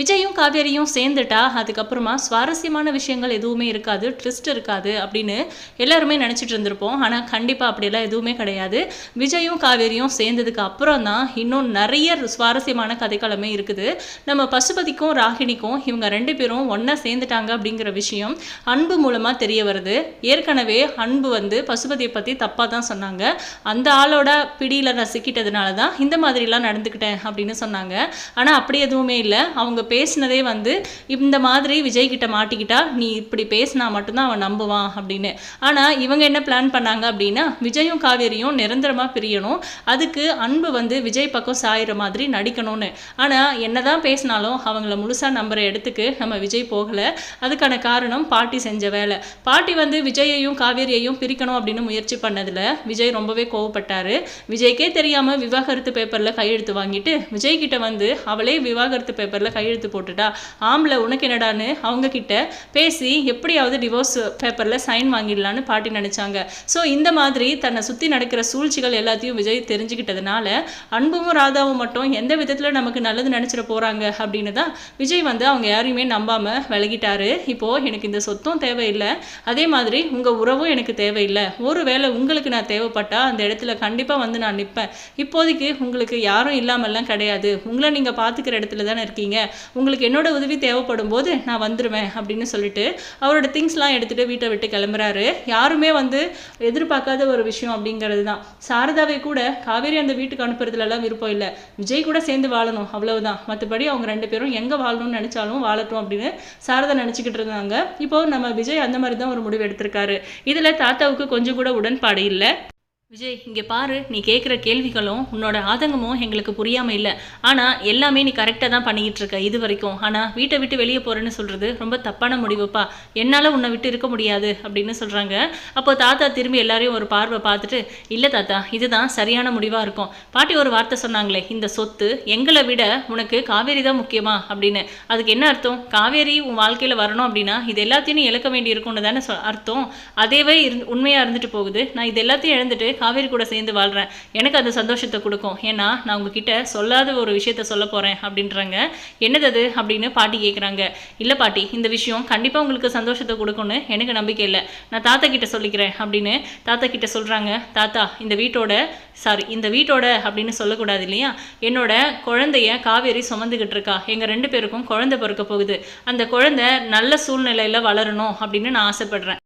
விஜயும் காவேரியும் சேர்ந்துட்டா அதுக்கப்புறமா சுவாரஸ்யமான விஷயங்கள் எதுவுமே இருக்காது ட்விஸ்ட் இருக்காது அப்படின்னு எல்லாருமே நினச்சிட்டு இருந்திருப்போம். ஆனால் கண்டிப்பாக அப்படியெல்லாம் எதுவுமே கிடையாது. விஜயும் காவேரியும் சேர்ந்ததுக்கு அப்புறம் தான் இன்னும் நிறைய சுவாரஸ்யமான கதைக்களமே இருக்குது. நம்ம பசுபதிக்கும் ராகினிக்கும் இவங்க ரெண்டு பேரும் ஒன்றா சேர்ந்துட்டாங்க அப்படிங்கிற விஷயம் அன்பு மூலமாக தெரிய வருது. ஏற்கனவே அன்பு வந்து பசுபதியை பற்றி தப்பாக தான் சொன்னாங்க. அந்த ஆளோட பிடியில் நான் சிக்கிட்டதுனால தான் இந்த மாதிரிலாம் நடந்துக்கிட்டேன் அப்படின்னு சொன்னாங்க. ஆனால் அப்படி எதுவுமே இல்லை. அவங்க பேசினதே வந்து இந்த மாதிரி விஜய் கிட்ட மாட்டிக்கிட்டா நீ இப்படி பேசினா மட்டும்தான் அவன் நம்புவான் அப்படின்னு. ஆனால் இவங்க என்ன பிளான் பண்ணாங்க அப்படின்னா விஜயும் காவேரியும் நிரந்தரமாக பிரியணும். அதுக்கு அன்பு வந்து விஜய் பக்கம் சாயிற மாதிரி நடிக்கணும்னு. ஆனால் என்னதான் பேசினாலும் அவங்கள முழுசாக நம்புற இடத்துக்கு நம்ம விஜய் போகலை. அதுக்கான காரணம் பாட்டி செஞ்ச வேலை. பாட்டி வந்து விஜயையும் காவேரியையும் பிரிக்கணும் அப்படின்னு முயற்சி பண்ணதில் விஜய் ரொம்பவே கோவப்பட்டார். விஜய்க்கே தெரியாமல் விவாகரத்து பேப்பரில் கையெழுத்து வாங்கிட்டு விஜய் கிட்ட வந்து அவளே விவாகரத்து பேப்பரில் கையெழுத்து போட்டுட்டா? ஆம்பளை உனக்கு என்னடான்னு? அவங்க கிட்ட பேசி எப்படியாவது டிவோர்ஸ் பேப்பரில் சைன் வாங்கிடலான்னு பாட்டி நினச்சாங்க. ஸோ இந்த மாதிரி தன்னை சுற்றி நடக்கிற சூழ்ச்சிகள் எல்லாத்தையும் விஜய் தெரிஞ்சுக்கிட்டதுனால அன்பும் ராதாவும் மட்டும் எந்த விதத்தில் நமக்கு நல்லது நினச்சிட போகிறாங்க அப்படின்னு தான் விஜய் வந்து அவங்க யாரையுமே நம்பாமல் விலகிட்டாரு. இப்போது எனக்கு இந்த சொத்தும் தேவையில்லை. அதே மாதிரி உங்கள் உறவும் எனக்கு தேவையில்லை. ஒருவேளை உங்களுக்கு நான் தேவைப்பட்டால் அந்த இடத்துல கண்டிப்பாக வந்து நான் நிற்பேன் இப்போதைக்கு உங்களுக்கு யாரும் இல்லாமல்லாம் கிடையாது. உங்களை நீங்கள் பார்த்துக்கிற இடத்துல தானே இருக்கீங்க. உங்களுக்கு என்னோட உதவி தேவைப்படும் போது நான் வந்துடுவேன் அப்படின்னு சொல்லிட்டு அவரோட திங்ஸ்லாம் எடுத்துகிட்டு வீட்டை விட்டு கிளம்புறாரு. யாருமே வந்து எதிர்பார்க்காத ஒரு விஷயம் அப்படிங்கிறது தான் சாரதாவை கூட காவேரி அந்த வீட்டுக்கு அனுப்புறதுலலாம் விருப்பம் இல்லை. விஜய் கூட சேர்ந்து வாழணும் அவ்வளவுதான். மற்றபடி அவங்க ரெண்டு பேரும் எங்கே வாழணும்னு நினச்சாலும் வாழட்டும் அப்படின்னு சாரதா நினச்சிக்கிட்டு இருந்தாங்க. இப்போ நம்ம விஜய் அந்த மாதிரி தான் ஒரு முடிவு எடுத்திருக்காரு. இதில் தாத்தாவுக்கு கொஞ்சம் கூட உடன்பாடு இல்லை. விஜய் இங்கே பாரு நீ கேட்குற கேள்விகளும் உன்னோட ஆதங்கமும் எங்களுக்கு புரியாமல் இல்லை. ஆனால் எல்லாமே நீ கரெக்டாக தான் பண்ணிக்கிட்டு இருக்க இது வரைக்கும். ஆனால் வீட்டை விட்டு வெளியே போகிறேன்னு சொல்கிறது ரொம்ப தப்பான முடிவுப்பா. என்னால் உன்னை விட்டு இருக்க முடியாது அப்படின்னு சொல்கிறாங்க அப்போ தாத்தா திரும்பி எல்லாரையும் ஒரு பார்வை பார்த்துட்டு இல்லை தாத்தா இதுதான் சரியான முடிவாக இருக்கும். பாட்டி ஒரு வார்த்தை சொன்னாங்களே இந்த சொத்து எங்களை விட உனக்கு காவேரி தான் முக்கியமா? அப்படின்னு. அதுக்கு என்ன அர்த்தம்? காவேரி உன் வாழ்க்கையில் வரணும் அப்படின்னா இது எல்லாத்தையும் இழக்க வேண்டி இருக்கும்னு தானே சொ அர்த்தம். அதேவே இருந் உண்மையாக இருந்துட்டு போகுது. நான் இது எல்லாத்தையும் இழந்துட்டு காவேரி கூட சேர்ந்து வாழ்கிறேன் எனக்கு அது சந்தோஷத்தை கொடுக்கும். ஏன்னா நான் உங்ககிட்ட சொல்லாத ஒரு விஷயத்த சொல்ல போகிறேன் அப்படின்றாங்க. என்னது அது? அப்படின்னு பாட்டி கேட்குறாங்க இல்லை பாட்டி இந்த விஷயம் கண்டிப்பாக உங்களுக்கு சந்தோஷத்தை கொடுக்கும்னு எனக்கு நம்பிக்கை இல்லை. நான் தாத்தா கிட்ட சொல்லிக்கிறேன் அப்படின்னு தாத்தா கிட்ட சொல்கிறாங்க தாத்தா இந்த வீட்டோட சாரி இந்த வீட்டோட அப்படின்னு சொல்லக்கூடாது இல்லையா? என்னோட குழந்தைய காவேரி சுமந்துக்கிட்டு இருக்கா. எங்கள் ரெண்டு பேருக்கும் குழந்தை பிறக்க போகுது. அந்த குழந்தை நல்ல சூழ்நிலையில் வளரணும் அப்படின்னு நான் ஆசைப்படுறேன்.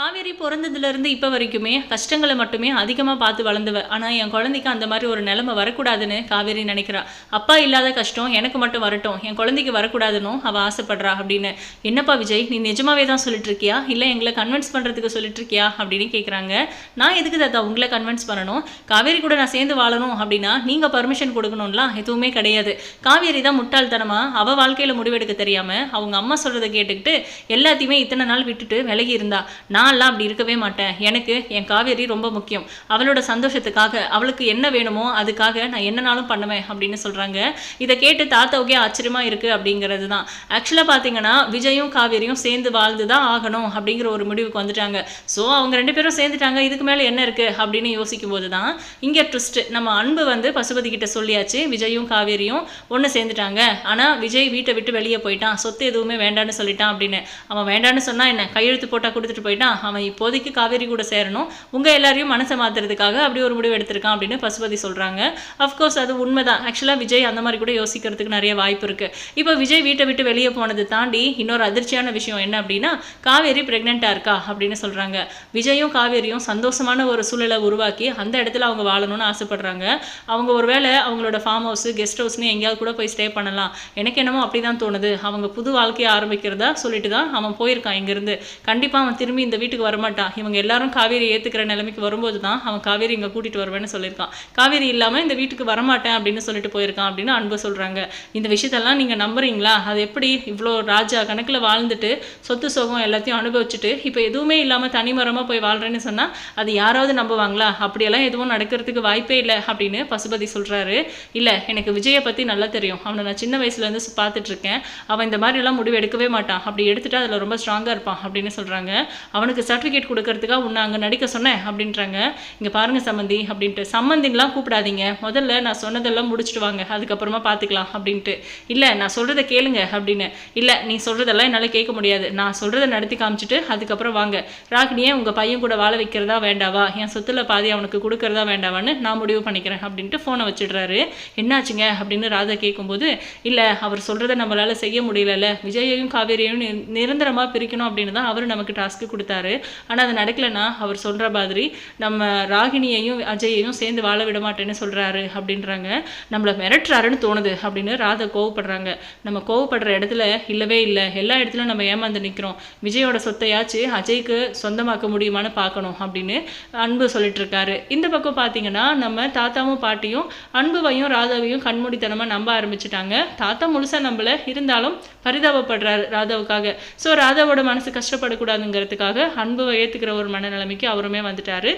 காவேரி பிறந்ததுலேருந்து இப்போ வரைக்குமே கஷ்டங்களை மட்டுமே அதிகமாக பார்த்து வளர்ந்துவ. ஆனால் என் குழந்தைக்கு அந்த மாதிரி ஒரு நிலைமை வரக்கூடாதுன்னு காவேரி நினைக்கிறா. அப்பா இல்லாத கஷ்டம் எனக்கு மட்டும் வரட்டும். என் குழந்தைக்கு வரக்கூடாதுன்னு அவள் ஆசைப்படுறா அப்படின்னு. என்னப்பா விஜய் நீ நிஜமாவே தான் சொல்லிட்டு இருக்கியா இல்லை எங்களை கன்வின்ஸ் பண்ணுறதுக்கு சொல்லிட்டு இருக்கியா அப்படின்னு கேட்குறாங்க நான் எதுக்கு தாத்தா உங்களை கன்வின்ஸ் பண்ணணும்? காவேரி கூட நான் சேர்ந்து வாழணும் அப்படின்னா நீங்கள் பர்மிஷன் கொடுக்கணும்லாம் எதுவுமே கிடையாது. காவேரி தான் முட்டாள்தனமாக அவள் வாழ்க்கையில் முடிவெடுக்க தெரியாமல் அவங்க அம்மா சொல்கிறத கேட்டுக்கிட்டு எல்லாத்தையுமே இத்தனை நாள் விட்டுட்டு விலகி இருந்தா. நான்லாம் அப்படி இருக்கவே மாட்டேன். எனக்கு என் காவேரி ரொம்ப முக்கியம். அவளோட சந்தோஷத்துக்காக அவளுக்கு என்ன வேணுமோ அதுக்காக நான் என்னனாலும் பண்ணுவேன் அப்படின்னு சொல்கிறாங்க இதை கேட்டு தாத்தாவுக்கே ஆச்சரியமாக இருக்குது அப்படிங்கிறது தான் ஆக்சுவலாக பார்த்தீங்கன்னா விஜயும் காவேரியும் சேர்ந்து வாழ்ந்து தான் ஆகணும் அப்படிங்கிற ஒரு முடிவுக்கு வந்துட்டாங்க. ஸோ அவங்க ரெண்டு பேரும் சேர்ந்துட்டாங்க. இதுக்கு மேலே என்ன இருக்குது அப்படின்னு யோசிக்கும் போது தான் இங்கே ட்விஸ்ட் நம்ம அன்பு வந்து பசுபதி கிட்ட சொல்லியாச்சு. விஜயும் காவேரியும் ஒன்று சேர்ந்துட்டாங்க. ஆனால் விஜய் வீட்டை விட்டு வெளியே போயிட்டான். சொத்து எதுவுமே வேண்டான்னு சொல்லிட்டான் அப்படின்னு. அவன் வேண்டான்னு சொன்னால் என்ன? கையெழுத்து போட்டால் கொடுத்துட்டு போயிட்டான். அவன் இப்போதைக்கு காவேரி கூட சேரணும். உங்கள் எல்லாரையும் மனசை மாற்றுறதுக்காக அப்படி ஒரு முடிவு எடுத்திருக்கான் அப்படின்னு பசுபதி சொல்கிறாங்க அஃப்கோர்ஸ் அது உண்மைதான். ஆக்சுவலாக விஜய் அந்த மாதிரி கூட யோசிக்கிறதுக்கு நிறைய வாய்ப்பு இருக்குது இப்போ விஜய் வீட்டை விட்டு வெளியே போனது தாண்டி இன்னொரு அதிர்ச்சியான விஷயம் என்ன அப்படின்னா காவேரி ப்ரெக்னெண்ட்டாக இருக்கா அப்படின்னு சொல்கிறாங்க விஜயும் காவேரியும் சந்தோஷமான ஒரு சூழலை உருவாக்கி அந்த இடத்துல அவங்க வாழணும்னு ஆசைப்படுறாங்க. அவங்க ஒருவேளை அவங்களோட ஃபார்ம் ஹவுஸ் கெஸ்ட் ஹவுஸ்னு எங்கேயாவது கூட போய் ஸ்டே பண்ணலாம். எனக்கு என்னமோ அப்படி தான் தோணுது. அவங்க புது வாழ்க்கையை ஆரம்பிக்கிறதா சொல்லிட்டு தான் அவன் போயிருக்கான் இங்கேருந்து. கண்டிப்பாக அவன் திரும்பி இந்த வீட்டுக்கு வரமாட்டான் இவங்க எல்லாரும் காவேரி ஏற்றுக்கிற நிலைமைக்கு வரும்போது தான் அவன் காவேரி இங்கே கூட்டிகிட்டு வருவேன்னு சொல்லியிருக்கான். காவேரி இல்லாமல் இந்த வீட்டுக்கு வரமாட்டேன் அப்படின்னு சொல்லிட்டு போயிருக்கான் அப்படின்னு அன்பு சொல்கிறாங்க இந்த விஷயத்தெல்லாம் நீங்கள் நம்புறீங்களா? அது எப்படி இவ்வளோ ராஜா கணக்கில் வாழ்ந்துட்டு சொத்து சோகம் எல்லாத்தையும் அனுபவிச்சுட்டு இப்போ எதுவுமே இல்லாமல் தனிமரமாக போய் வாழ்கிறேன்னு சொன்னால் அது யாராவது நம்புவாங்களா? அப்படியெல்லாம் எதுவும் நடக்கிறதுக்கு வாய்ப்பே இல்லை அப்படின்னு பசுபதி சொல்கிறாரு இல்லை எனக்கு விஜயை பற்றி நல்லா தெரியும். அவனை நான் சின்ன வயசுலேருந்து பார்த்துட்டு இருக்கேன். அவன் இந்த மாதிரிலாம் முடிவு எடுக்கவே மாட்டான். அப்படி எடுத்துட்டா அதில் ரொம்ப ஸ்ட்ராங்காக இருப்பான் அப்படின்னு சொல்கிறாங்க அவனை அவனுக்கு சர்டிஃபிகேட் கொடுக்கறதுக்காக உன்னை அங்கே நடிக்க சொன்னேன் அப்படின்றாங்க. இங்கே பாருங்க சம்மந்தி அப்படின்ட்டு. சம்மந்தின்லாம் கூப்பிடாதீங்க. முதல்ல நான் சொன்னதெல்லாம் முடிச்சுட்டு வாங்க. அதுக்கப்புறமா பார்த்துக்கலாம் அப்படின்ட்டு. இல்லை நான் சொல்கிறத கேளுங்க அப்படின்னு. இல்லை நீ சொல்கிறதெல்லாம் என்னால் கேட்க முடியாது. நான் சொல்கிறத நடத்தி காமிச்சிட்டு அதுக்கப்புறம் வாங்க. ராகினியே உங்கள் பையன் கூட வாழ வைக்கிறதா வேண்டாவா? என் சொத்துல பாதி அவனுக்கு கொடுக்கறதா வேண்டாவான்னு நான் முடிவு பண்ணிக்கிறேன் அப்படின்ட்டு ஃபோனை வச்சிடுறாரு. என்னாச்சுங்க அப்படின்னு ராதா கேட்கும்போது இல்லை அவர் சொல்கிறத நம்மளால் செய்ய முடியலல்ல. விஜயையும் காவேரியையும் நிரந்தரமாக பிரிக்கணும் அப்படின்னு தான் அவர் நமக்கு டாஸ்க்கு கொடுத்தாரு. ஆனால் அது நடக்கலைன்னா அவர் சொல்கிற மாதிரி நம்ம ராகினியையும் அஜயையும் சேர்ந்து வாழ விட மாட்டேன்னு சொல்கிறாரு அப்படின்றாங்க. நம்மளை மிரட்டுறாருன்னு தோணுது அப்படின்னு ராதா கோவப்படுறாங்க. நம்ம கோவப்படுற இடத்துல இல்லவே இல்லை. எல்லா இடத்துலையும் நம்ம ஏமாந்து நிற்கிறோம் விஜயோட சொத்தையாச்சு அஜய்க்கு சொந்தமாக்க முடியுமான்னு பார்க்கணும் அப்படின்னு அன்பு சொல்லிட்டு இருக்காரு இந்த பக்கம் பார்த்தீங்கன்னா நம்ம தாத்தாவும் பாட்டியும் அன்புவையும் ராதாவையும் கண்மூடித்தனமாக நம்ப ஆரம்பிச்சிட்டாங்க. தாத்தா முழுசாக நம்மள இருந்தாலும் பரிதாபப்படுறாரு ராதாவுக்காக. ஸோ ராதாவோட மனசு கஷ்டப்படக்கூடாதுங்கிறதுக்காக அன்புவை ஏற்றுக்கிற ஒரு மனநிலைமைக்கு அவருமே வந்துட்டாரு.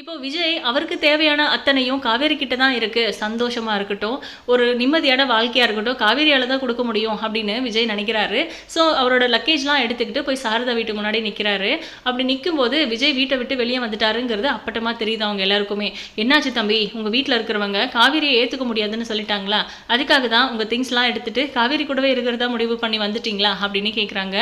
இப்போ விஜய் அவருக்கு தேவையான அத்தனையும் காவேரி கிட்ட தான் இருக்கு. சந்தோஷமா இருக்கட்டும் ஒரு நிம்மதியான வாழ்க்கையா இருக்கட்டும் காவேரியால தான் கொடுக்க முடியும் அப்படின்னு விஜய் நினைக்கிறாரு. ஸோ அவரோட லக்கேஜ்லாம் எடுத்துக்கிட்டு போய் சாரதா வீட்டு முன்னாடி நிற்கிறாரு அப்படி நிற்கும் போது விஜய் வீட்டை விட்டு வெளியே வந்துட்டாருங்கிறது அப்பட்டமா தெரியுது அவங்க எல்லாருக்குமே. என்னாச்சு தம்பி? உங்க வீட்டில் இருக்கிறவங்க காவேரியை ஏற்றுக்க முடியாதுன்னு சொல்லிட்டாங்களா? அதுக்காக தான் உங்க திங்ஸ்லாம் எடுத்துட்டு காவேரி கூடவே இருக்கிறதா முடிவு பண்ணி வந்துட்டீங்களா? அப்படின்னு கேட்குறாங்க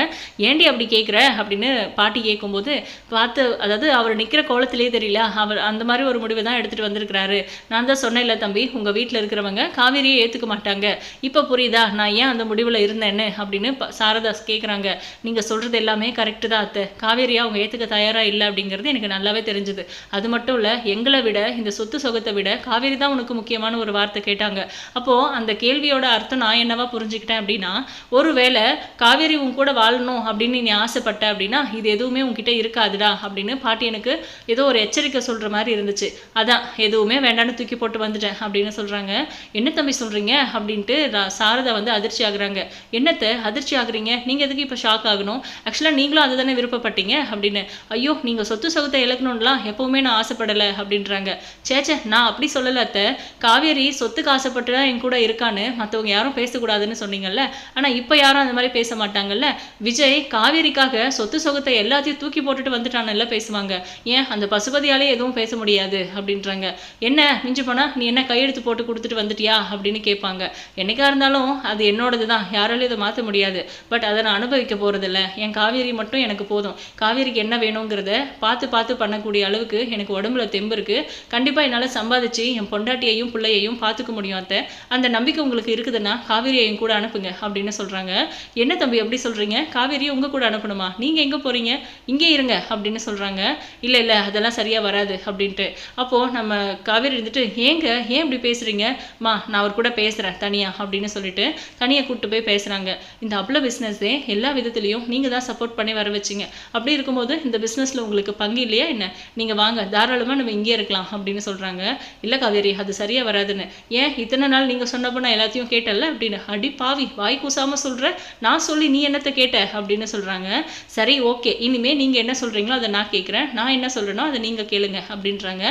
ஏண்டி அப்படி கேட்குற அப்படின்னு பாட்டி கேட்கும்போது பார்த்து அதாவது அவர் நிற்கிற கோலத்திலே தெரியல. அவர் அந்த மாதிரி ஒரு முடிவை தான் எடுத்துகிட்டு வந்திருக்கிறாரு. நான் தான் சொன்னேன்ல தம்பி உங்கள் வீட்டில் இருக்கிறவங்க காவேரியை ஏற்றுக்க மாட்டாங்க. இப்போ புரியுதா? நான் ஏன் அந்த முடிவில் இருந்தேன்னு அப்படின்னு ப- சாரதாஸ் கேட்குறாங்க நீங்கள் சொல்கிறது எல்லாமே கரெக்டு தான் அத்தை. காவேரியா அவங்க ஏற்றுக்க தயாராக இல்லை அப்படிங்கிறது எனக்கு நல்லாவே தெரிஞ்சுது. அது மட்டும் இல்லை எங்களை விட இந்த சொத்து சொகத்தை விட காவேரி தான் உனக்கு முக்கியமான ஒரு வார்த்தை கேட்டாங்க. அப்போது அந்த கேள்வியோட அர்த்தம் நான் என்னவா புரிஞ்சுக்கிட்டேன் அப்படின்னா ஒருவேளை காவேரி உன் கூட வாழணும் அப்படின்னு நீ ஆசைப்பட்ட அப்படின்னா இது எதுவுமே உன்கிட்ட இருக்காதுடா அப்படின்னு பாட்டி எனக்கு ஏதோ ஒரு எச்சரிக்கை சொல்கிற மாதிரி இருந்துச்சு. அதான் எதுவுமே வேண்டான்னு தூக்கி போட்டு வந்துட்டேன் அப்படின்னு சொல்கிறாங்க என்ன தம்பி சொல்கிறீங்க அப்படின்ட்டு சாரதா வந்து அதிர்ச்சி ஆகுறாங்க. என்னத்தை அதிர்ச்சி ஆகுறீங்க? நீங்கள் எதுக்கு இப்போ ஷாக் ஆகணும்? ஆக்சுவலாக நீங்களும் அதை தானே விருப்பப்பட்டீங்க? அப்படின்னு ஐயோ நீங்கள் சொத்து சொகத்தை இழக்கணும்லாம் எப்பவுமே நான் ஆசைப்படலை அப்படின்றாங்க. சேச்சே நான் அப்படி சொல்லலை அத்தை. காவேரி சொத்துக்கு ஆசைப்பட்டு தான் என் கூட இருக்கான்னு மற்றவங்க யாரும் பேசக்கூடாதுன்னு சொன்னீங்கல்ல. ஆனால் இப்போ யாரும் அந்த மாதிரி பேச மாட்டாங்கல்ல. விஜய் காவேரிக்காக சொத்து சொகத்தை எல்லாத்தையும் தூக்கி போட்டுட்டு வந்துட்டானல்ல பேசுவாங்க. ஏன் அந்த பசுபதியாலே எதுவும் பேச முடியாது அப்படின்றாங்க. என்ன? மிஞ்சி போனால் நீ என்ன கையெழுத்து போட்டு கொடுத்துட்டு வந்துட்டியா? அப்படின்னு கேட்பாங்க. என்னைக்கா இருந்தாலும் அது என்னோடது தான். யாராலையும் இதை மாற்ற முடியாது. பட் அதை நான் அனுபவிக்க போறதில்ல. என் காவேரி மட்டும் எனக்கு போதும். காவேரிக்கு என்ன வேணுங்கிறத பார்த்து பார்த்து பண்ணக்கூடிய அளவுக்கு எனக்கு உடம்புல தெம்பு இருக்கு. கண்டிப்பாக என்னால் சம்பாதிச்சு என் பொண்டாட்டியையும் பிள்ளையையும் பார்த்துக்க முடியும் அத்தை. அந்த நம்பிக்கை உங்களுக்கு இருக்குதுன்னா காவேரியையும் கூட அனுப்புங்க அப்படின்னு சொல்றாங்க. என்ன தம்பி எப்படி சொல்றீங்க? காவேரியை உங்க கூட அனுப்பணுமா? நீங்க எங்கே போறீங்க? இங்கே இருங்க அப்படின்னு சொல்றாங்க. இல்லை இல்லை அதெல்லாம் சரியா வராது. அப்படின்ட்டு. அப்போ நம்ம காவேரி இருந்துட்டு ஏங்க ஏன் இப்படி பேசுறீங்க? மா நான் அவர் கூட பேசுறேன் தனியா அப்படின்னு சொல்லிட்டு தனியாக கூப்பிட்டு போய் பேசுறாங்க. இந்த அப்ள பிஸ்னஸே எல்லா விதத்துலேயும் நீங்க தான் சப்போர்ட் பண்ணி வர வச்சீங்க. அப்படி இருக்கும்போது இந்த பிஸ்னஸில் உங்களுக்கு பங்கு இல்லையா என்ன? நீங்க வாங்க தாராளமா நம்ம இங்கே இருக்கலாம் அப்படின்னு சொல்றாங்க. இல்ல காவேரி அது சரியா வராதுன்னு. ஏன் இத்தனை நாள் நீங்க சொன்னப்போ நான் எல்லாத்தையும் கேட்டல அப்படின்னு. அடி பாவி வாய் கூசாம சொல்கிற நான் சொல்லி நீ என்னத்த கேட்ட? அப்படின்னு சொல்றாங்க. சரி ஓகே இனிமே நீங்க என்ன சொல்றீங்களோ அதை நான் கேட்குறேன் நான் என்ன சொல்கிறேனோ அதை நீங்க கேளுங்க. அப்படின்றாங்க.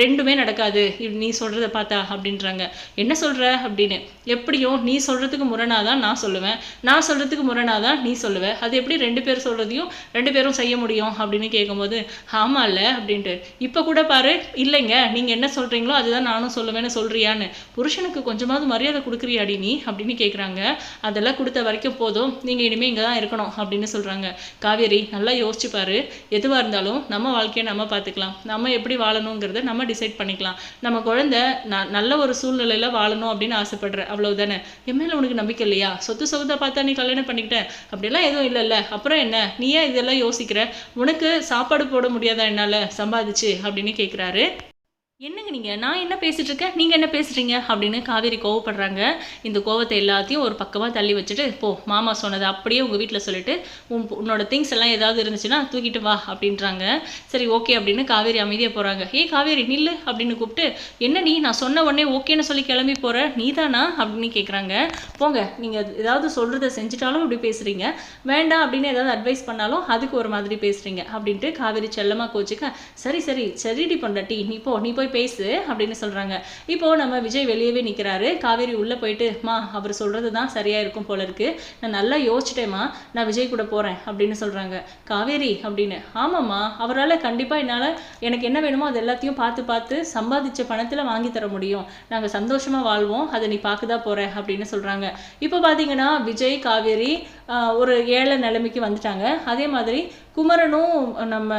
ரெண்டுமே நடக்காது. நீ சொல்கிறத பார்த்தா அப்படின்றாங்க. என்ன சொல்கிற அப்படின்னு. எப்படியும் நீ சொல்கிறதுக்கு முரணாக தான் நான் சொல்லுவேன். நான் சொல்கிறதுக்கு முரணாக தான் நீ சொல்லுவ. அது எப்படி ரெண்டு பேர் சொல்கிறதையும் ரெண்டு பேரும் செய்ய முடியும் அப்படின்னு கேட்கும்போது ஆமாம் இல்லை அப்படின்ட்டு. இப்போ கூட பாரு இல்லைங்க. நீங்கள் என்ன சொல்கிறீங்களோ அதுதான் நானும் சொல்லுவேன்னு சொல்கிறியான்னு புருஷனுக்கு கொஞ்சமாவது மரியாதை கொடுக்குறியாடி நீ? அப்படின்னு கேட்குறாங்க அதெல்லாம் கொடுத்த வரைக்கும் போதும். நீங்கள் இனிமேல் இங்கே தான் இருக்கணும் அப்படின்னு சொல்கிறாங்க காவேரி நல்லா யோசிச்சு பாரு. எதுவாக இருந்தாலும் நம்ம வாழ்க்கையை நம்ம பார்த்துக்கலாம் நம்ம எப்படி வாழணுங்கிறத நம்ம டிசைட் பண்ணிக்கலாம். நம்ம குழந்தை ந- நல்ல ஒரு சூழ்நிலையில் வாழணும் அப்படின்னு ஆசைப்படுற அவ்வளவுதானே? என் மேல உனக்கு நம்பிக்கை இல்லையா? சொத்து சொத்தை பார்த்தா நீ கல்யாணம் பண்ணிக்கிட்டேன் அப்படிலாம் எதுவும் இல்லைல்ல. அப்புறம் என்ன? நீ ஏன் இதெல்லாம் யோசிக்கிற? உனக்கு சாப்பாடு போட முடியாதா என்னால? சம்பாதிச்சு அப்படின்னு கேட்குறாரு என்னங்க நீங்கள் நான் என்ன பேசிட்டு இருக்கேன் என்ன பேசுறீங்க? அப்படின்னு காவேரி கோவப்படுறாங்க. இந்த கோவத்தை எல்லாத்தையும் ஒரு பக்கமாக தள்ளி வச்சுட்டு போ மாமா சொன்னதை அப்படியே உங்கள் வீட்டில் சொல்லிட்டு உன் உன்னோட திங்ஸ் எல்லாம் ஏதாவது இருந்துச்சுன்னா தூக்கிட்டு வா அப்படின்றாங்க. சரி ஓகே அப்படின்னு காவேரி அமைதியாக போகிறாங்க ஏ காவேரி நில்லு அப்படின்னு கூப்பிட்டு என்ன நீ? நான் சொன்ன உடனே ஓகேன்னு சொல்லி கிளம்பி போற? நீதானா? அப்படின்னு கேட்குறாங்க போங்க நீங்கள் ஏதாவது சொல்கிறத செஞ்சுட்டாலும் இப்படி பேசுகிறீங்க வேண்டாம் அப்படின்னு ஏதாவது அட்வைஸ் பண்ணாலும் அதுக்கு ஒரு மாதிரி பேசுகிறீங்க அப்படின்ட்டு காவேரி செல்லமாக கோச்சுக்க சரி சரி சரிடி பொண்டாட்டி நீ போ நீ போய் போய் பேசு அப்படின்னு சொல்கிறாங்க இப்போ நம்ம விஜய் வெளியவே நிற்கிறாரு காவேரி உள்ளே போயிட்டு மா அவர் சொல்கிறது தான் சரியாக இருக்கும் போல இருக்கு. நான் நல்லா யோசிச்சிட்டேம்மா. நான் விஜய் கூட போகிறேன் அப்படின்னு சொல்கிறாங்க காவேரி அப்படின்னு. ஆமாம்மா. அவரால் கண்டிப்பாக என்னால் எனக்கு என்ன வேணுமோ அது எல்லாத்தையும் பார்த்து பார்த்து சம்பாதிச்ச பணத்தில் வாங்கி தர முடியும். நாங்கள் சந்தோஷமாக வாழ்வோம். அதை நீ பார்க்க தான் போகிற அப்படின்னு சொல்கிறாங்க இப்போ பார்த்தீங்கன்னா விஜய் காவேரி ஒரு ஏழை நிலைமைக்கு வந்துட்டாங்க. அதே மாதிரி குமரனும் நம்ம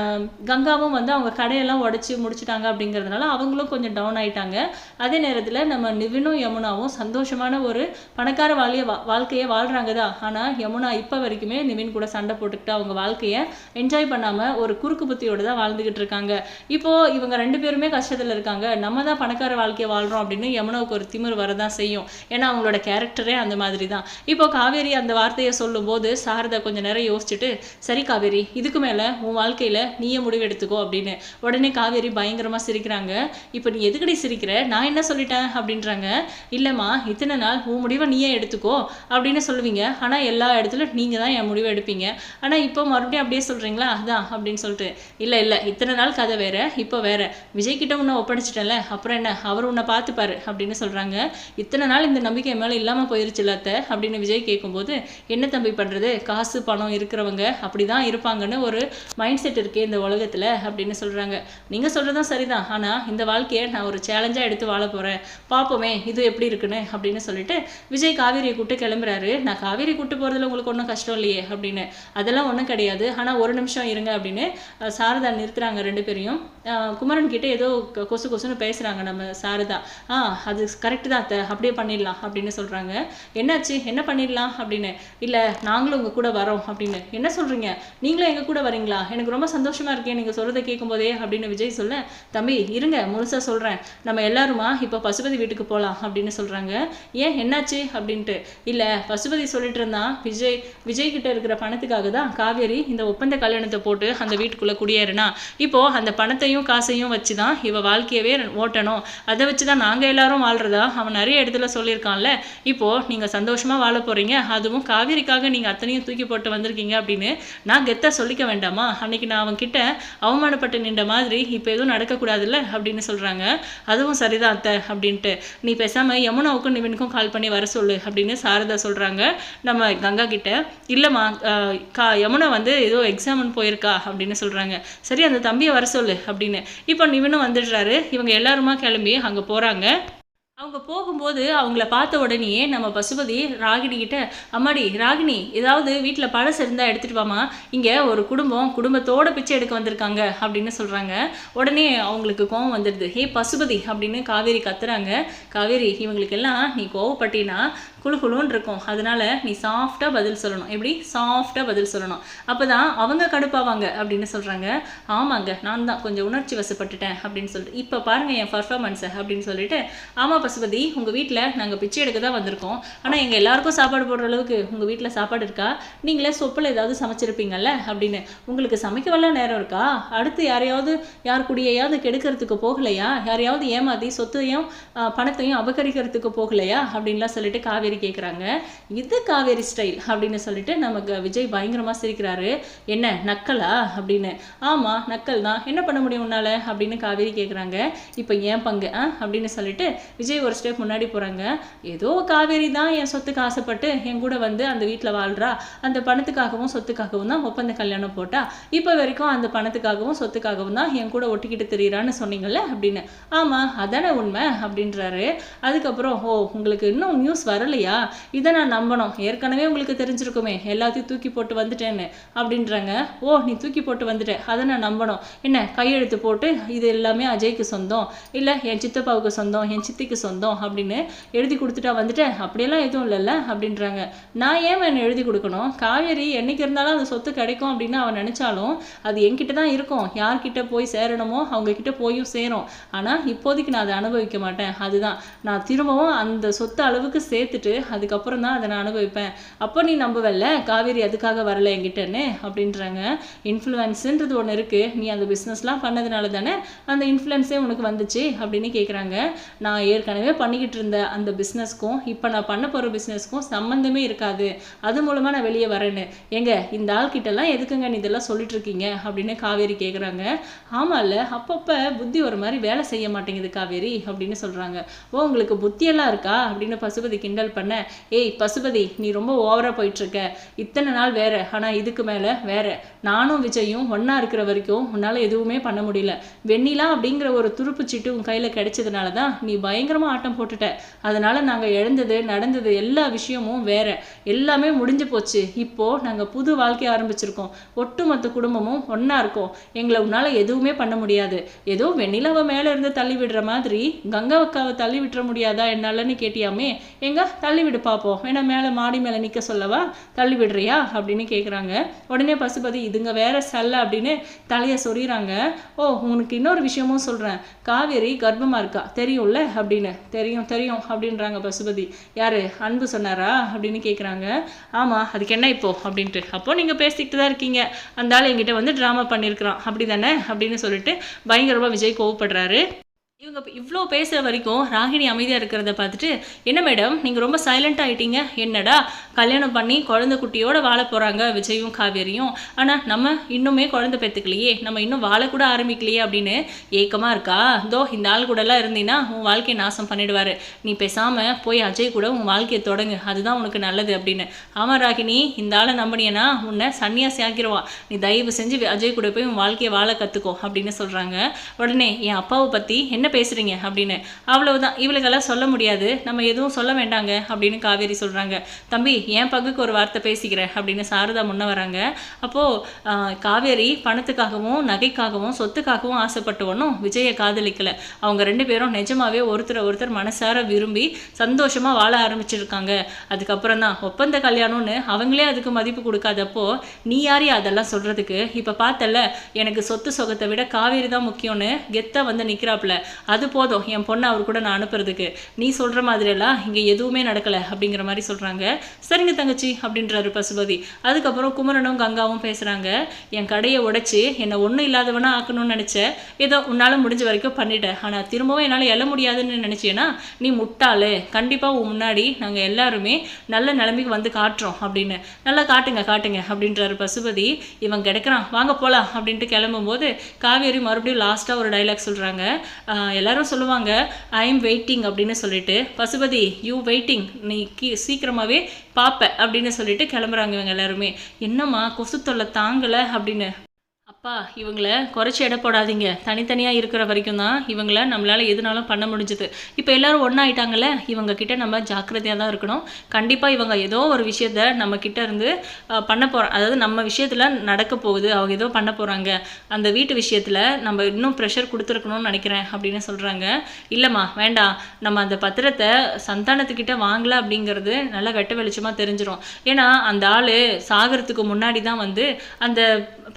கங்காவும் வந்து அவங்க கடையெல்லாம் உடச்சி முடிச்சிட்டாங்க அப்படிங்கிறதுனால அவங்களும் கொஞ்சம் டவுன் ஆயிட்டாங்க. அதே நேரத்தில் நம்ம நிவினும் யமுனாவும் சந்தோஷமான ஒரு பணக்கார வாழிய வா வாழ்க்கையை வாழ்கிறாங்க தான். ஆனால் யமுனா இப்போ வரைக்குமே நிவின் கூட சண்டை போட்டுக்கிட்டு அவங்க வாழ்க்கையை என்ஜாய் பண்ணாமல் ஒரு குறுக்கு புத்தியோடு தான் வாழ்ந்துக்கிட்டு இருக்காங்க. இப்போது இவங்க ரெண்டு பேருமே கஷ்டத்தில் இருக்காங்க. நம்ம தான் பணக்கார வாழ்க்கையை வாழ்கிறோம் அப்படின்னு யமுனாவுக்கு ஒரு திமிர் வரதான் செய்யும். ஏன்னா அவங்களோட கேரக்டரே அந்த மாதிரி தான். இப்போ காவேரி அந்த வார்த்தையை சொல்லும்போது சாரதா கொஞ்சம் நேரம் யோசிச்சுட்டு சரி காவேரி இது இதுக்கு மேலே உன் வாழ்க்கையில் நீயே முடிவு எடுத்துக்கோ அப்படின்னு உடனே காவேரி பயங்கரமாக சிரிக்கிறாங்க. இப்போ நீ எதுக்கடி சிரிக்கிற? நான் என்ன சொல்லிட்டேன்? அப்படின்றாங்க. இல்லைம்மா இத்தனை நாள் உன் முடிவை நீயே எடுத்துக்கோ அப்படின்னு சொல்லுவீங்க. ஆனால் எல்லா இடத்துலையும் நீங்கள் தான் என் முடிவை எடுப்பீங்க. ஆனால் இப்போ மறுபடியும் அப்படியே சொல்கிறீங்களா அதான் அப்படின்னு சொல்லிட்டு இல்லை இல்லை இத்தனை நாள் கதை வேற இப்போ வேற. விஜய்கிட்ட உன்னை ஒப்படைச்சிட்டேன்ல அப்புறம் என்ன? அவர் உன்னை பார்த்துப்பாரு அப்படின்னு சொல்கிறாங்க இத்தனை நாள் இந்த நம்பிக்கை மேலே இல்லாமல் போயிருச்சுல இல்லாத்த அப்படின்னு விஜய் கேட்கும்போது என்ன தம்பி பண்ணுறது காசு பணம் இருக்கிறவங்க அப்படி தான் இருப்பாங்கன்னு ஒரு மைண்ட் செட் இருக்கே இந்த உலகத்தில் அப்படின்னு சொல்கிறாங்க நீங்கள் சொல்கிறதும் சரிதான். ஆனால் இந்த வாழ்க்கையை நான் ஒரு சேலஞ்சாக எடுத்து வாழ போகிறேன் பார்ப்போமே இது எப்படி இருக்குன்னு அப்படின்னு சொல்லிட்டு விஜய் காவேரியை கூப்பிட்டு கிளம்புறாரு. நான் காவேரி கூட்டு போகிறதுல உங்களுக்கு ஒன்றும் கஷ்டம் இல்லையே அப்படின்னு. அதெல்லாம் ஒன்றும் கிடையாது. ஆனால் ஒரு நிமிஷம் இருங்க அப்படின்னு சாரதா நிறுத்துறாங்க ரெண்டு பேரையும். குமரன் கிட்ட ஏதோ கொ- கொசு கொசுன்னு பேசுகிறாங்க நம்ம சாரதா. ஆ அது கரெக்டு தான் அத்தை. அப்படியே பண்ணிடலாம் அப்படின்னு சொல்கிறாங்க என்னாச்சு? என்ன பண்ணிடலாம் அப்படின்னு. இல்லை நாங்களும் உங்கள் கூட வரோம் அப்படின்னு. என்ன சொல்கிறீங்க நீங்களும் எங்கள் கூட வரீங்களா? எனக்கு ரொம்ப சந்தோஷமாக இருக்கேன் நீங்கள் சொல்கிறத கேட்கும்போதே அப்படின்னு விஜய் சொல்ல தம்பி இருங்க முழுசாக சொல்கிறேன் நம்ம எல்லாருமா இப்போ பசுபதி வீட்டுக்கு போகலாம் அப்படின்னு சொல்கிறாங்க ஏன்? என்னாச்சு? அப்படின்ட்டு. இல்லை பசுபதி சொல்லிட்டு இருந்தான் விஜய் விஜய் கிட்ட இருக்கிற பணத்துக்காக தான் காவேரி இந்த ஒப்பந்த கல்யாணத்தை போட்டு அந்த வீட்டுக்குள்ளே குடியேறினா. இப்போ அந்த பணத்தையும் காசையும் வச்சு தான் இவன் வாழ்க்கையவே ஓட்டணும். அதை வச்சு தான் நாங்கள் எல்லாரும் வாழ்றதா அவன் நிறைய இடத்துல சொல்லியிருக்கான்ல. இப்போது நீங்கள் சந்தோஷமாக வாழ போகிறீங்க அதுவும் காவேரிக்காக நீங்கள் அத்தனையும் தூக்கி போட்டு வந்திருக்கீங்க அப்படின்னு நான் கெத்தாக சொல்லிக்க வேண்டாமா? அன்னைக்கு நான் அவன்கிட்ட அவமானப்பட்டு நின்ற மாதிரி இப்போ எதுவும் நடக்கக்கூடாதுல்ல அப்படின்னு சொல்கிறாங்க அதுவும் சரிதான் அத்தை அப்படின்ட்டு. நீ பேசாமல் யமுனாவுக்கும் நிவினுக்கும் கால் பண்ணி வர சொல்லு அப்படின்னு சாரதா சொல்கிறாங்க நம்ம கங்கா கிட்ட இல்லைம்மா கா யமுனா வந்து ஏதோ எக்ஸாம்னு போயிருக்கா அப்படின்னு சொல்கிறாங்க சரி அந்த தம்பியை வர சொல்லு அப்படின்னு இப்போ இவனும் வந்துடுறாரு. இவங்க எல்லாருமா கிளம்பி அங்கே போகிறாங்க அவங்க போகும்போது அவங்கள பார்த்த உடனேயே நம்ம பசுபதி ராகினி கிட்ட அம்மாடி ராகினி ஏதாவது வீட்டில் பழசு இருந்தால் எடுத்துகிட்டு வாமா இங்கே ஒரு குடும்பம் குடும்பத்தோட பிச்சை எடுக்க வந்திருக்காங்க அப்படின்னு சொல்கிறாங்க உடனே அவங்களுக்கு கோவம் வந்துடுது. ஹே பசுபதி அப்படின்னு காவேரி கத்துறாங்க. காவேரி இவங்களுக்கெல்லாம் நீ கோவப்பட்டினா குளு குளுன்னு இருக்கும் அதனால நீ சாஃப்டாக பதில் சொல்லணும். எப்படி? சாஃப்டாக பதில் சொல்லணும். அப்போ தான் அவங்க கடுப்பாவாங்க அப்படின்னு சொல்கிறாங்க ஆமாங்க நான் தான் கொஞ்சம் உணர்ச்சி வசப்பட்டுட்டேன் அப்படின்னு சொல்லிட்டு. இப்போ பாருங்கள் என் பர்ஃபார்மன்ஸை அப்படின்னு சொல்லிட்டு ஆமாம் பசுபதி உங்கள் வீட்டில் நாங்கள் பிச்சை எடுக்க தான் வந்திருக்கோம். ஆனால் எங்கள் எல்லாருக்கும் சாப்பாடு போடுற அளவுக்கு உங்கள் வீட்டில் சாப்பாடு இருக்கா? நீங்களே சொப்பில் ஏதாவது சமைச்சிருப்பீங்கல்ல அப்படின்னு. உங்களுக்கு சமைக்க சமைக்கவெல்லாம் நேரம் இருக்கா? அடுத்து யாரையாவது யார் குடியையாவது கெடுக்கிறதுக்கு போகலையா? யாரையாவது ஏமாத்தி சொத்தையும் பணத்தையும் அபகரிக்கிறதுக்கு போகலையா? அப்படின்லாம் சொல்லிட்டு காவேரி கேட்குறாங்க இது காவேரி ஸ்டைல் அப்படின்னு சொல்லிட்டு நமக்கு விஜய் பயங்கரமாக சிரிக்கிறாரு. என்ன நக்கலா? அப்படின்னு. ஆமாம் நக்கல் தான். என்ன பண்ண முடியும் உன்னால? அப்படின்னு காவேரி கேட்குறாங்க இப்போ ஏன் பங்கு ஆ? அப்படின்னு சொல்லிட்டு விஜய் ஒரு ஸ்டெப் முன்னாடி போகிறாங்க ஏதோ காவேரி தான் என் சொத்துக்கு ஆசைப்பட்டு என் கூட வந்து அந்த வீட்டில் வாழ்றா. அந்த பணத்துக்காகவும் சொத்துக்காகவும் தான் ஒப்பந்த கல்யாணம் போட்டா. இப்போ வரைக்கும் அந்த பணத்துக்காகவும் சொத்துக்காகவும் தான் என் கூட ஒட்டிக்கிட்டு திரியிறான்னு சொன்னீங்கல்ல? அப்படின்னு. ஆமாம் அதானே உண்மை? அப்படின்றாரு. அதுக்கப்புறம் ஓ உங்களுக்கு இன்னும் நியூஸ் வரலையா இதை நான் நம்பணும். ஏற்கனவே உங்களுக்கு தெரிஞ்சிருக்குமே. எல்லாத்தையும் தூக்கி போட்டு வந்துட்டேன்னு அப்படின்றாங்க. ஓ நீ தூக்கி போட்டு வந்துட்ட. அதை நான் நம்பணும். என்ன கையெழுத்து போட்டு இது எல்லாமே அஜய்க்கு சொந்தம். இல்லை என் சித்தப்பாவுக்கு சொந்தம் என் சித்திக்கு சொந்தம் அப்படின்னு எழுதி கொடுத்துட்டா வந்துட்டேன். அப்படியெல்லாம் எதுவும் இல்லைல்ல அப்படின்றாங்க. நான் ஏன் அவன் எழுதி கொடுக்கணும்? காவேரி என்னைக்கு இருந்தாலும் அந்த சொத்து கிடைக்கும் அப்படின்னு அவன் நினைச்சாலும் அது என்கிட்ட தான் இருக்கும். யார்கிட்ட போய் சேரணுமோ அவங்க கிட்ட போயும் சேரும். ஆனால் இப்போதைக்கு நான் அதை அனுபவிக்க மாட்டேன். அதுதான். நான் திரும்பவும் அந்த சொத்து அளவுக்கு சேர்த்துட்டு பார்த்துட்டு அதுக்கப்புறம் தான் அதை நான் அனுபவிப்பேன். அப்போ நீ நம்புவல்ல? காவேரி அதுக்காக வரல என்கிட்டன்னு? அப்படின்றாங்க. இன்ஃப்ளூயன்ஸுன்றது ஒன்று இருக்குது நீ அந்த பிஸ்னஸ்லாம் பண்ணதுனால தானே அந்த இன்ஃப்ளூயன்ஸே உனக்கு வந்துச்சு? அப்படின்னு கேட்குறாங்க நான் ஏற்கனவே பண்ணிக்கிட்டு இருந்த அந்த பிஸ்னஸ்க்கும் இப்போ நான் பண்ண போகிற பிஸ்னஸ்க்கும் சம்மந்தமே இருக்காது. அது மூலமாக நான் வெளியே வரேன்னு. எங்க இந்த ஆள்கிட்டலாம் எதுக்குங்க நீ இதெல்லாம் சொல்லிட்டு இருக்கீங்க அப்படின்னு காவேரி கேட்குறாங்க ஆமாம்ல அப்பப்போ புத்தி ஒரு மாதிரி வேலை செய்ய மாட்டேங்குது காவேரி அப்படின்னு சொல்கிறாங்க ஓ உங்களுக்கு புத்தியெல்லாம் இருக்கா? அப்படின்னு பசுபதி கிண்டல் பண்ண ஏய் பசுபதி நீ ரொம்ப ஓவராக போயிட்டுருக்க. இத்தனை நாள் வேற ஆனால் இதுக்கு மேலே வேற. நானும் விஜயும் ஒன்றா இருக்கிற வரைக்கும் உன்னால் எதுவுமே பண்ண முடியல. வெண்ணிலா அப்படிங்கிற ஒரு துருப்பு சீட்டு உன் கையில் கிடைச்சதுனால தான் நீ பயங்கரமாக ஆட்டம் போட்டுட்ட. அதனால நாங்கள் இழந்தது நடந்தது எல்லா விஷயமும் வேற. எல்லாமே முடிஞ்சு போச்சு. இப்போ நாங்கள் புது வாழ்க்கையை ஆரம்பிச்சிருக்கோம். ஒட்டுமொத்த குடும்பமும் ஒன்றா இருக்கோம். எங்களை உன்னால் எதுவுமே பண்ண முடியாது. ஏதோ வெண்ணிலாவை மேலே இருந்து தள்ளி விடுற மாதிரி கங்கா அக்காவை தள்ளி விட்டுற முடியாதா என்னாலன்னு கேட்டியாமே எங்க தள்ளி விடு பார்ப்போம் வேணா மேலே மாடி மேலே நிற்க சொல்லவா? தள்ளி விடுறியா அப்படின்னு கேட்குறாங்க உடனே பசுபதி இதுங்க வேற செல்ல அப்படின்னு தலையை சொறிகிறாங்க ஓ உனக்கு இன்னொரு விஷயமும் சொல்கிறேன் காவேரி கர்ப்பமாக இருக்கா? தெரியும்ல? அப்படின்னு. தெரியும் தெரியும் அப்படின்றாங்க பசுபதி. யார்? அன்பு சொன்னாரா? அப்படின்னு கேட்குறாங்க ஆமாம் அதுக்கு என்ன இப்போ? அப்படின்ட்டு. அப்போ நீங்கள் பேசிக்கிட்டு தான் இருக்கீங்க. அந்த ஆள் என்கிட்ட வந்து ட்ராமா பண்ணியிருக்கிறான் அப்படி தானே அப்படின்னு சொல்லிட்டு பயங்கரமாக விஜய் கோவப்படுறாரு. இவங்க இவ்வளோ பேசுகிற வரைக்கும் ராகினி அமைதியாக இருக்கிறத பார்த்துட்டு என்ன மேடம் நீங்கள் ரொம்ப சைலண்ட் ஆகிட்டீங்க என்னடா? கல்யாணம் பண்ணி குழந்த குட்டியோட வாழ போகிறாங்க விஜயும் காவேரியும். ஆனால் நம்ம இன்னுமே குழந்தை பெற்றுக்கலையே நம்ம இன்னும் வாழக்கூட ஆரம்பிக்கலையே அப்படின்னு ஏக்கமாக இருக்கா? தோ இந்த ஆள் கூடலாம் இருந்தீங்கன்னா உன் வாழ்க்கையை நாசம் பண்ணிடுவார். நீ பேசாமல் போய் அஜய் கூட உன் வாழ்க்கையை தொடங்கு. அதுதான் உனக்கு நல்லது அப்படின்னு. ஆமாம் ராகினி இந்த ஆளை நம்பினியனா உன்னை சன்னியாசி ஆக்கிடுவான் நீ தயவு செஞ்சு அஜய் கூட போய் உன் வாழ்க்கையை வாழ கற்றுக்கோ அப்படின்னு சொல்கிறாங்க உடனே என் அப்பாவை பற்றி என்ன பேசுகிறீங்க அப்படின்னு. அவ்வளவுதான். இவளுக்கெல்லாம் சொல்ல முடியாது. நம்ம எதுவும் சொல்ல வேண்டாங்க அப்படின்னு காவேரி சொல்கிறாங்க தம்பி என் பங்குக்கு ஒரு வார்த்தை பேசிக்கிறேன் அப்படின்னு சாரதா முன்ன வராங்க. அப்போது காவேரி பணத்துக்காகவும் நகைக்காகவும் சொத்துக்காகவும் ஆசைப்பட்டவனும் விஜயை காதலிக்கலை. அவங்க ரெண்டு பேரும் நிஜமாவே ஒருத்தரை ஒருத்தர் மனசார விரும்பி சந்தோஷமாக வாழ ஆரம்பிச்சிருக்காங்க. அதுக்கப்புறம் தான் ஒப்பந்த கல்யாணம்னு அவங்களே அதுக்கு மதிப்பு கொடுக்காதப்போ நீ யாரையா அதெல்லாம் சொல்கிறதுக்கு இப்போ பார்த்தல எனக்கு சொத்து சொகத்தை விட காவேரி தான் முக்கியம்னு கெத்தாக வந்து நிற்கிறாப்புல அது போதும். என் பொண்ணை அவர் கூட நான் அனுப்புறதுக்கு. நீ சொல்கிற மாதிரியெல்லாம் இங்கே எதுவுமே நடக்கலை அப்படிங்கிற மாதிரி சொல்கிறாங்க சரிங்க தங்கச்சி அப்படின்றாரு பசுபதி. அதுக்கப்புறம் குமரனும் கங்காவும் பேசுகிறாங்க என் கடையை உடைச்சி என்னை ஒன்றும் இல்லாதவனா ஆக்கணும்னு நினச்சேன் ஏதோ உன்னால் முடிஞ்ச வரைக்கும் பண்ணிட்டேன் ஆனால் திரும்பவும் என்னால் எழ முடியாதுன்னு நினச்சேன்னா நீ முட்டாளு. கண்டிப்பாக உன் முன்னாடி நாங்கள் எல்லாருமே நல்ல நிலைமைக்கு வந்து காட்டுறோம் அப்படின்னு. நல்லா காட்டுங்க காட்டுங்க அப்படின்றாரு பசுபதி. இவன் கிடைக்கிறான். வாங்க போகலாம் அப்படின்ட்டு கிளம்பும்போது காவேரி மறுபடியும் லாஸ்ட்டாக ஒரு டைலாக் சொல்கிறாங்க எல்லாரும் சொல்லுவாங்க ஐ எம் வெயிட்டிங் அப்படின்னு சொல்லிட்டு. பசுபதி யூ வெயிட்டிங் நீ கீ சீக்கிரமாகவே பார்ப்ப அப்படின்னு சொல்லிட்டு கிளம்புறாங்க இவங்க எல்லாருமே. என்னம்மா கொசு தொல்லை தாங்கலை அப்படின்னு அப்பா இவங்கள குறைச்சி எடை போடாதீங்க. தனித்தனியாக இருக்கிற வரைக்கும் தான் இவங்கள நம்மளால் எதுனாலும் பண்ண முடிஞ்சுது. இப்போ எல்லோரும் ஒன்றாயிட்டாங்கல்ல இவங்க கிட்ட நம்ம ஜாக்கிரதையாக தான் இருக்கணும். கண்டிப்பாக இவங்க ஏதோ ஒரு விஷயத்த நம்ம கிட்ட இருந்து பண்ண போகிறோம் அதாவது நம்ம விஷயத்தில் நடக்க போகுது அவங்க ஏதோ பண்ண போகிறாங்க அந்த வீட்டு விஷயத்தில் நம்ம இன்னும் ப்ரெஷர் கொடுத்துருக்கணும்னு நினைக்கிறேன் அப்படின்னு சொல்கிறாங்க இல்லைம்மா வேண்டாம். நம்ம அந்த பத்திரத்தை சந்தானத்துக்கிட்ட வாங்கல அப்படிங்கிறது நல்லா வெட்ட வெளிச்சமாக தெரிஞ்சிடும் ஏன்னா அந்த ஆள் சாகிறதுக்கு முன்னாடி தான் வந்து அந்த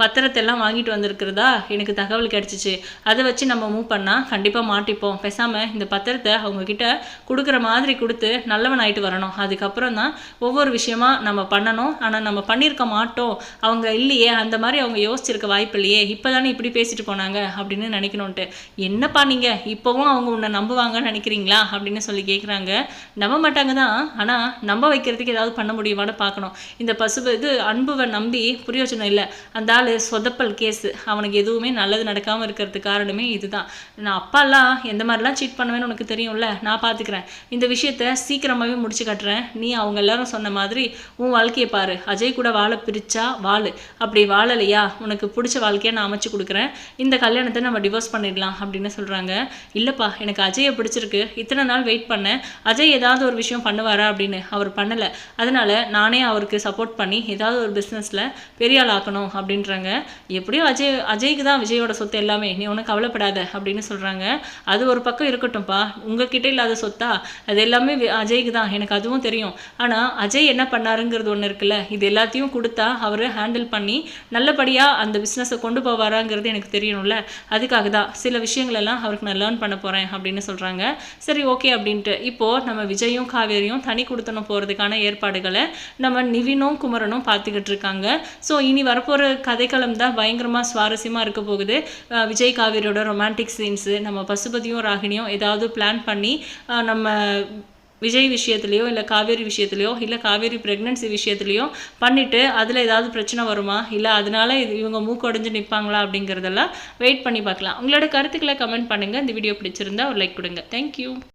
பத்திரத்தை எல்லாம் வாங்கிட்டு வந்திருக்கிறதா? எனக்கு தகவல் கிடச்சிச்சு. அதை வச்சு நம்ம மூவ் பண்ணால் கண்டிப்பாக மாட்டிப்போம். பேசாமல் இந்த பத்திரத்தை அவங்கக்கிட்ட கொடுக்குற மாதிரி கொடுத்து நல்லவன் ஆகிட்டு வரணும். அதுக்கப்புறம் தான் ஒவ்வொரு விஷயமா நம்ம பண்ணணும். ஆனால் நம்ம பண்ணியிருக்க மாட்டோம். அவங்க இல்லையே. அந்த மாதிரி அவங்க யோசிச்சிருக்க வாய்ப்பு இல்லையே. இப்போ தானே இப்படி பேசிட்டு போனாங்க அப்படின்னு நினைக்கணுன்ட்டு என்னப்பா நீங்கள் இப்போவும் அவங்க உன்னை நம்புவாங்கன்னு நினைக்கிறீங்களா? அப்படின்னு சொல்லி கேட்குறாங்க நம்ப மாட்டாங்க தான். ஆனால் நம்ப வைக்கிறதுக்கு ஏதாவது பண்ண முடியுமான்னு பார்க்கணும். இந்த பசு இது அன்புவை நம்பி புரியோஜனம் இல்லை. அந்த ஆள் சொதப்பல் கேஸு அவனுக்கு எதுவுமே நல்லது நடக்காமல் இருக்கிறதுக்கு காரணமே இதுதான். நான் அப்பாலாம் எந்த மாதிரிலாம் சீட் பண்ணுவேன்னு உனக்கு தெரியும்ல? நான் பார்த்துக்கிறேன் இந்த விஷயத்த சீக்கிரமாகவே முடிச்சு கட்டுறேன். நீ அவங்க எல்லாரும் சொன்ன மாதிரி உன் வாழ்க்கையை பாரு. அஜய் கூட வாழ பிரிச்சா வாழு. அப்படி வாழலையா? உனக்கு பிடிச்ச வாழ்க்கையை நான் அமைச்சு கொடுக்குறேன். இந்த கல்யாணத்தை நம்ம டிவோர்ஸ் பண்ணிடலாம் அப்படின்னு சொல்கிறாங்க இல்லைப்பா எனக்கு அஜயை பிடிச்சிருக்கு. இத்தனை நாள் வெயிட் பண்ணேன். அஜய் ஏதாவது ஒரு விஷயம் பண்ணுவாரா அப்படின்னு அவர் பண்ணலை. அதனால நானே அவருக்கு சப்போர்ட் பண்ணி ஏதாவது ஒரு பிஸ்னஸில் பெரிய ஆள் ஆக்கணும் அப்படின்றாங்க. சொல்கிறாங்க எப்படியும் அஜய் அஜய்க்கு தான் விஜயோட சொத்து எல்லாமே. நீ ஒன்றும் கவலைப்படாத அப்படின்னு சொல்கிறாங்க அது ஒரு பக்கம் இருக்கட்டும்ப்பா உங்ககிட்ட இல்லாத சொத்தா? அது எல்லாமே அஜய்க்கு தான். எனக்கு அதுவும் தெரியும். ஆனால் அஜய் என்ன பண்ணாருங்கிறது ஒன்று இருக்குல்ல. இது எல்லாத்தையும் கொடுத்தா அவர் ஹேண்டில் பண்ணி நல்லபடியாக அந்த பிஸ்னஸை கொண்டு போவாராங்கிறது எனக்கு தெரியணும்ல. அதுக்காக தான். சில விஷயங்கள் எல்லாம் அவருக்கு நான் லேர்ன் பண்ண போகிறேன் அப்படின்னு சொல்கிறாங்க சரி ஓகே அப்படின்ட்டு. இப்போது நம்ம விஜயும் காவேரியும் தனி கொடுத்தனும் போகிறதுக்கான ஏற்பாடுகளை நம்ம நிவினும் குமரனும் பார்த்துக்கிட்டு இருக்காங்க. ஸோ இனி வரப்போகிற கதைக்களம் தான் பயங்கரமாக சுவாரஸ்யமாக இருக்க போகுது. விஜய் காவேரியோட ரொமான்டிக் சீன்ஸு நம்ம பசுபதியும் ராகினியும் ஏதாவது பிளான் பண்ணி நம்ம விஜய் விஷயத்துலையோ இல்லை காவேரி விஷயத்துலையோ இல்லை காவேரி ப்ரெக்னன்சி விஷயத்துலையோ பண்ணிவிட்டு அதில் ஏதாவது பிரச்சனை வருமா? இல்லை அதனால இது இவங்க மூக்கொடைஞ்சு நிற்பாங்களா அப்படிங்கிறதெல்லாம் வெயிட் பண்ணி பார்க்கலாம். உங்களோட கருத்துக்களை கமெண்ட் பண்ணுங்கள் இந்த வீடியோ பிடிச்சிருந்தா ஒரு லைக் கொடுங்க. தேங்க்யூ